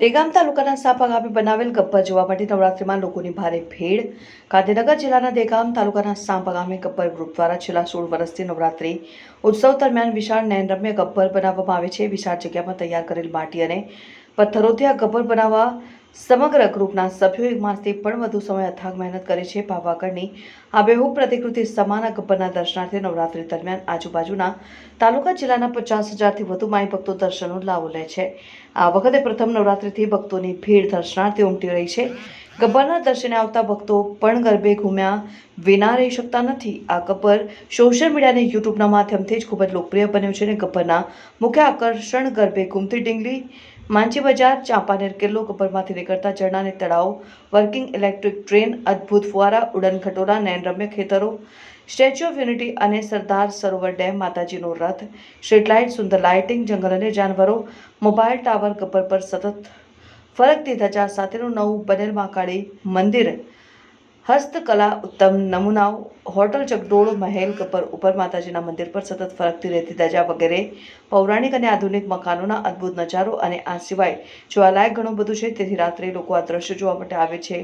દેગામ તાલુકાના સાપા ગામે બનાવેલ ગબ્બર જોવા માટે નવરાત્રિમાં લોકોની ભારે ભીડ. ગાંધીનગર જિલ્લાના દેગામ તાલુકાના સાંપા ગામે ગબ્બર ગ્રુપ દ્વારા છેલ્લા સોળ વર્ષથી નવરાત્રિ ઉત્સવ દરમિયાન વિશાળ નયનરમ્ય ગબ્બર બનાવવામાં આવે છે. વિશાળ જગ્યામાં તૈયાર કરેલ માટી અને પથ્થરોથી આ ગબ્બર બનાવવા સમગ્ર ગ્રુપના સભ્યો એક માસથી પણ વધુ સમય અથાગ મહેનત કરે છે. પાવાગઢની આબેહૂબ પ્રતિકૃતિ સમાન આ ગબ્બરના દર્શનાર્થે નવરાત્રિ દરમિયાન આજુબાજુના તાલુકા જિલ્લાના પચાસ હજારથી વધુ માઈ ભક્તો દર્શનનો લાભ લે છે. આ વખતે પ્રથમ નવરાત્રિથી ભક્તોની ભીડ દર્શનાર્થે ઉમટી રહી છે. ગબ્બરના દર્શને આવતા ભક્તો પણ ગરબે ઘૂમ્યા વિના રહી શકતા નથી. આ ગબ્બર સોશિયલ મીડિયા અને યુટ્યુબના માધ્યમથી જ ખૂબ જ લોકપ્રિય બન્યું છે અને ગબ્બરના મુખ્ય આકર્ષણ ગરબે ઘૂમતી ડીંગલી માંચી બજાર, ચાંપાનેર કિલ્લો કપરમાંથી નીકળતા ઝરણા તળાવ, વર્કિંગ ઇલેક્ટ્રિક ટ્રેન, અદ્ભુત ફુવારા, ઉડન ખટોરા નયનરમ્ય ખેતરો, સ્ટેચ્યુ ઓફ યુનિટી અને સરદાર સરોવર ડેમ માતાજીનો રથ, સ્ટ્રીટ લાઇટ, સુંદર લાઇટિંગ, જંગલ અને જાનવરો મોબાઈલ ટાવર, કપર પર સતત ફરકતી ધજા સાથેનું નવું બનેલ મહાકાળી મંદિર હસ્તકલા ઉત્તમ નમૂનાઓ, હોટલ ચકડોળ, મહેલ કપર ઉપર માતાજીના મંદિર પર સતત ફરકતી રહેતી ધજા વગેરે, પૌરાણિક અને આધુનિક મકાનોના અદ્ભુત નજારો અને આ સિવાય જોવાલાયક ઘણું બધું છે. તેથી રાત્રે લોકો આ દ્રશ્ય જોવા માટે આવે છે.